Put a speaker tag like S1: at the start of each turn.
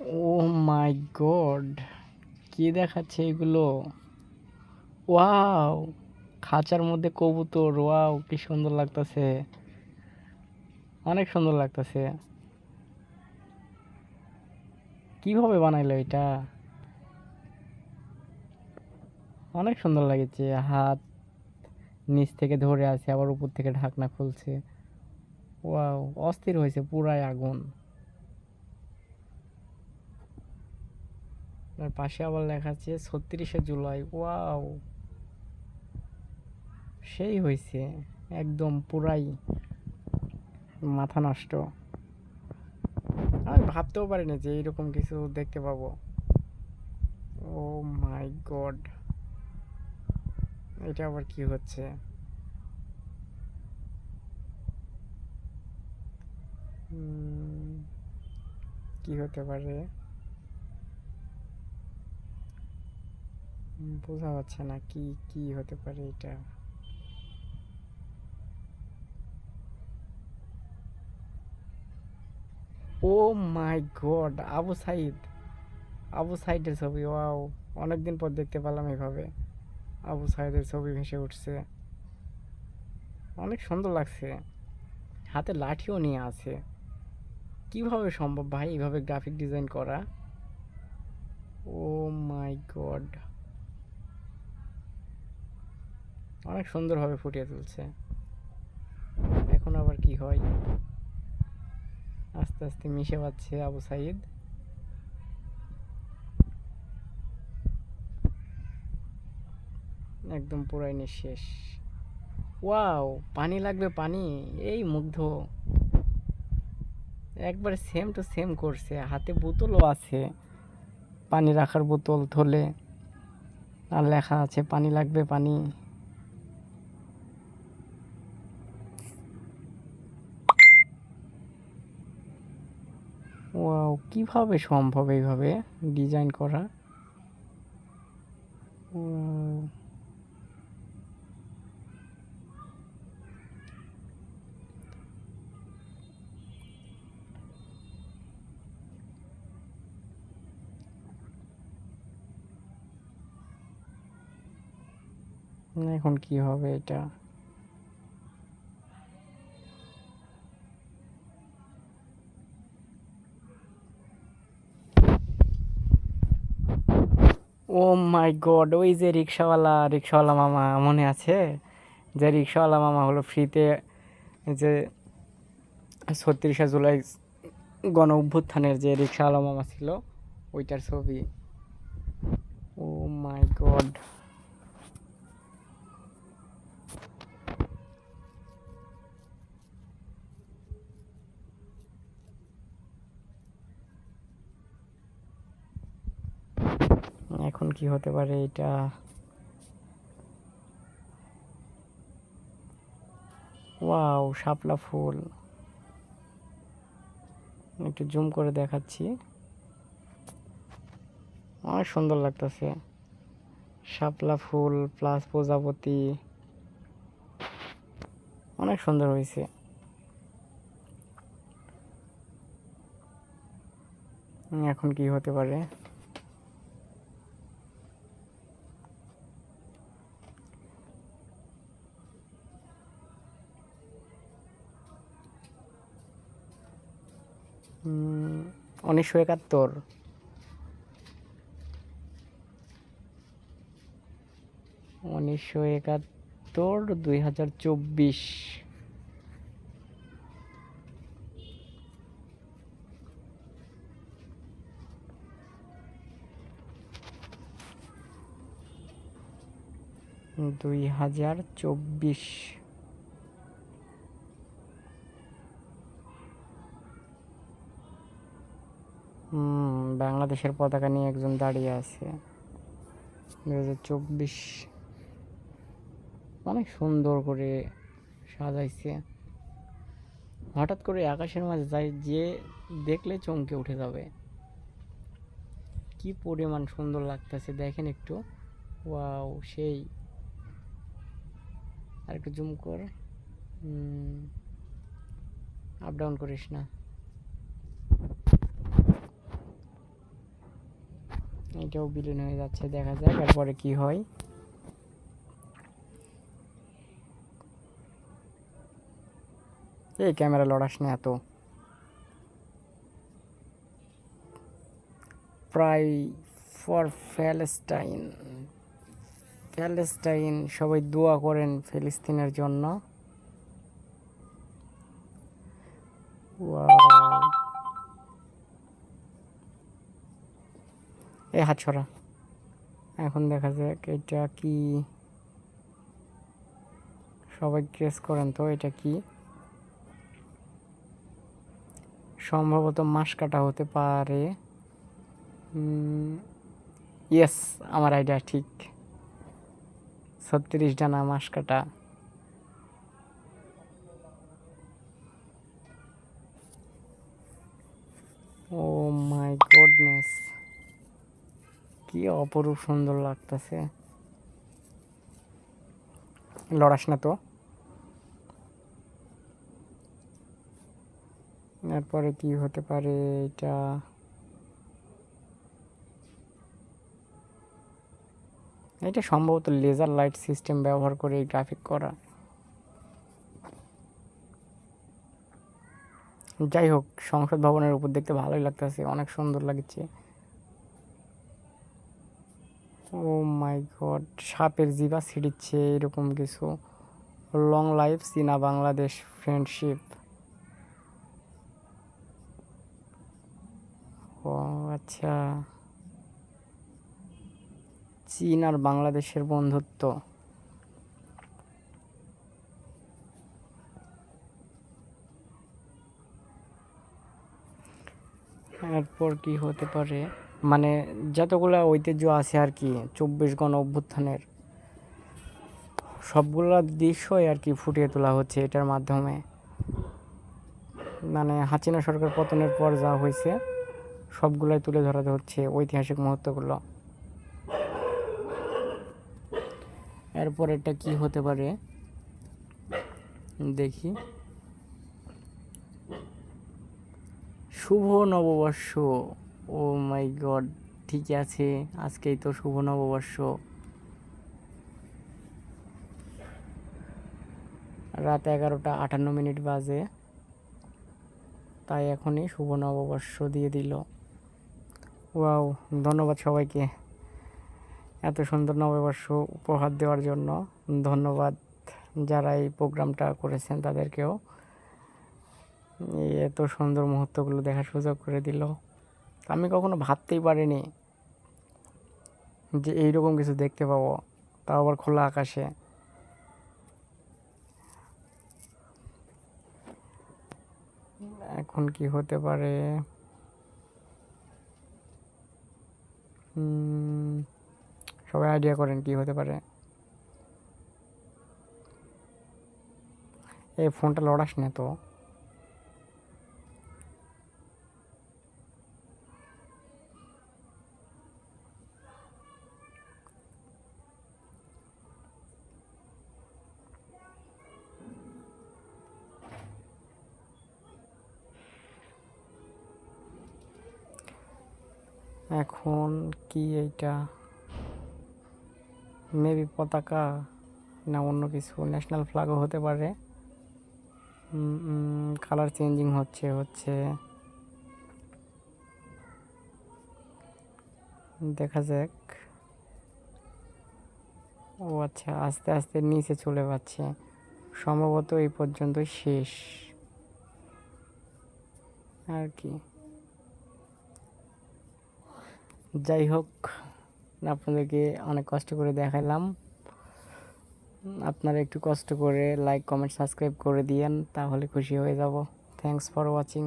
S1: O my god কি দেখাচ্ছে এগুলো? ওয়াও খাঁচার মধ্যে কবুতর। ওয়াও কি সুন্দর লাগতেছে। অনেক সুন্দর লাগতেছে। কীভাবে বানাইলো এটা? অনেক সুন্দর লাগেছে। হাত নিচ থেকে ধরে আছে, আবার উপর থেকে ঢাকনা খুলছে। ওয়াও অস্থির হয়েছে পুরাই আগুন। আর পাশে আবার লেখা আছে ছত্রিশে জুলাই। ওয়াও। সেই হয়েছে একদম পুরাই মাথা নষ্ট। আমি ভাবতেও পারিনি যে এইরকম কিছু দেখতে পাবো। Oh my God. এটা আবার কি হচ্ছে? কি হতে পারে? বোঝা যাচ্ছে না কি কি হতে পারে এটা। Oh my god, Abu Sayeed. Abu সাইদের ছবি, ওয়াও। অনেকদিন পর দেখতে পেলাম এভাবে। আবু সাইদের ছবি ভেসে উঠছে। অনেক সুন্দর লাগছে। হাতে লাঠিও নিয়ে আছে। কীভাবে সম্ভব ভাই এইভাবে গ্রাফিক ডিজাইন করা? Oh my God. অনেক সুন্দরভাবে ফুটিয়ে তুলছে। এখন আবার কি হয়? আস্তে আস্তে মিশে পাচ্ছে আবু সাইদ। একদম পুরাই নিঃশেষ। ওয়াও, পানি লাগবে পানি? এই মুগ্ধ। একবারে সেম টু সেম করছে। হাতে বোতলও আছে। পানি রাখার বোতল থলে। আর লেখা আছে, পানি লাগবে পানি। ওয়াও কীভাবে সম্ভব এইভাবে ডিজাইন করা? এখন কি হবে এটা? ও মাই গড, ওই যে রিক্সাওয়ালা রিক্সাওয়ালা মামা, মনে আছে? যে রিক্সাওয়ালা মামা হলো ফ্রিতে যে ছত্রিশে জুলাই গণ অভ্যুত্থানের যে রিক্সাওয়ালা মামা ছিল, ওইটার ছবি। Oh my God. এখন কি হতে পারে এটা? ওয়াও, শাপলা ফুল। একটু জুম করে দেখাচ্ছি। অনেক সুন্দর লাগতেছে। শাপলা ফুল প্লাস প্রজাপতি। অনেক সুন্দর হয়েছে। এখন কি হতে পারে? উনিশশো একাত্তর। উনিশশো একাত্তর দুই হাজার চব্বিশ। দুই হাজার চব্বিশ। বাংলাদেশের পতাকা নিয়ে একজন দাঁড়িয়ে আছে। দু হাজার চব্বিশ। অনেক সুন্দর করে সাজাইছে। হঠাৎ করে আকাশের মাঝে যাই, যে দেখলে চমকে উঠে যাবে। কি পরিমাণ সুন্দর লাগতেছে, দেখেন একটু। ওয়াও, সেই। আর একটু জুম কর। আপ ডাউন করিস না। এটাও বিলীন হয়ে যাচ্ছে, দেখা যাক এরপরে কি হয় এই ক্যামেরা লড়াস না এত প্রায় ফর প্যালেস্টাইন প্যালেস্টাইন সবাই দোয়া করেন ফিলিস্তিনের জন্য Wow. এই হাত ছড়া এখন দেখা যাক এটা কি? সবাই গ্রেস করেন তো, এটা কি? সম্ভবত মাস কাটা হতে পারে। ইয়েস আমার আইডিয়া ঠিক। ছত্রিশ ডানা মাস কাটা। ও মাই গডনেস কি অপরূপ সুন্দর লাগতেছে। লড়াস না তো। এরপরে কি হতে পারে এটা? এটা সম্ভবত লেজার লাইট সিস্টেম ব্যবহার করে গ্রাফিক করা। যাই হোক, সংসদ ভবনের উপর দেখতে ভালোই লাগতেছে, অনেক সুন্দর লাগছে। ও মাই গড সাপের জিবা ছিঁড়িচ্ছে এরকম কিছু। লং লাইফ চীনা বাংলাদেশ ফ্রেন্ডশিপ ও আচ্ছা। চীন আর বাংলাদেশের বন্ধুত্ব। এরপর কি হতে পারে? মানে যতগুলা ঐতিহ্য আছে আর কি, চব্বিশ গণ অভ্যুত্থানের, সবগুলো দৃশ্যই আর কি ফুটিয়ে তোলা হচ্ছে এটার মাধ্যমে। মানে হাসিনা সরকার পতনের পর যা হয়েছে, সবগুলাই তুলে ধরাতে হচ্ছে ঐতিহাসিক মুহূর্তগুলো। এরপর এটা কি হতে পারে? দেখি। শুভ নববর্ষ। ও মাই গড ঠিক আছে। আজকেই তো শুভ নববর্ষ। রাত এগারোটা আটান্ন মিনিট বাজে। তাই এখনই শুভ নববর্ষ দিয়ে দিল। ওয়াও, ধন্যবাদ সবাইকে এত সুন্দর নববর্ষ উপহার দেওয়ার জন্য। ধন্যবাদ যারা এই প্রোগ্রামটা করেছেন তাদেরকেও। এত সুন্দর মুহূর্তগুলো দেখার সুযোগ করে দিল। আমি কখনো ভাবতেই পারিনি যে এইরকম কিছু দেখতে পাবো। তাও আবার খোলা আকাশে। এখন কি হতে পারে? সবাই আইডিয়া করেন কি হতে পারে। এই ফোনটা লড়াস না তো। এখন কি এইটা? মেবি পতাকা না অন্য কিছু? ন্যাশনাল ফ্ল্যাগও হতে পারে। কালার চেঞ্জিং হচ্ছে হচ্ছে। দেখা যাক। ও আচ্ছা আস্তে আস্তে নিচে চলে যাচ্ছে। সম্ভবত এই পর্যন্ত শেষ। আর কি? যাই হোক আপনাদেরকে অনেক কষ্ট করে দেখালাম আপনারা একটু কষ্ট করে লাইক কমেন্ট সাবস্ক্রাইব করে দিয়েন, তাহলে খুশি হয়ে যাব। Thanks for watching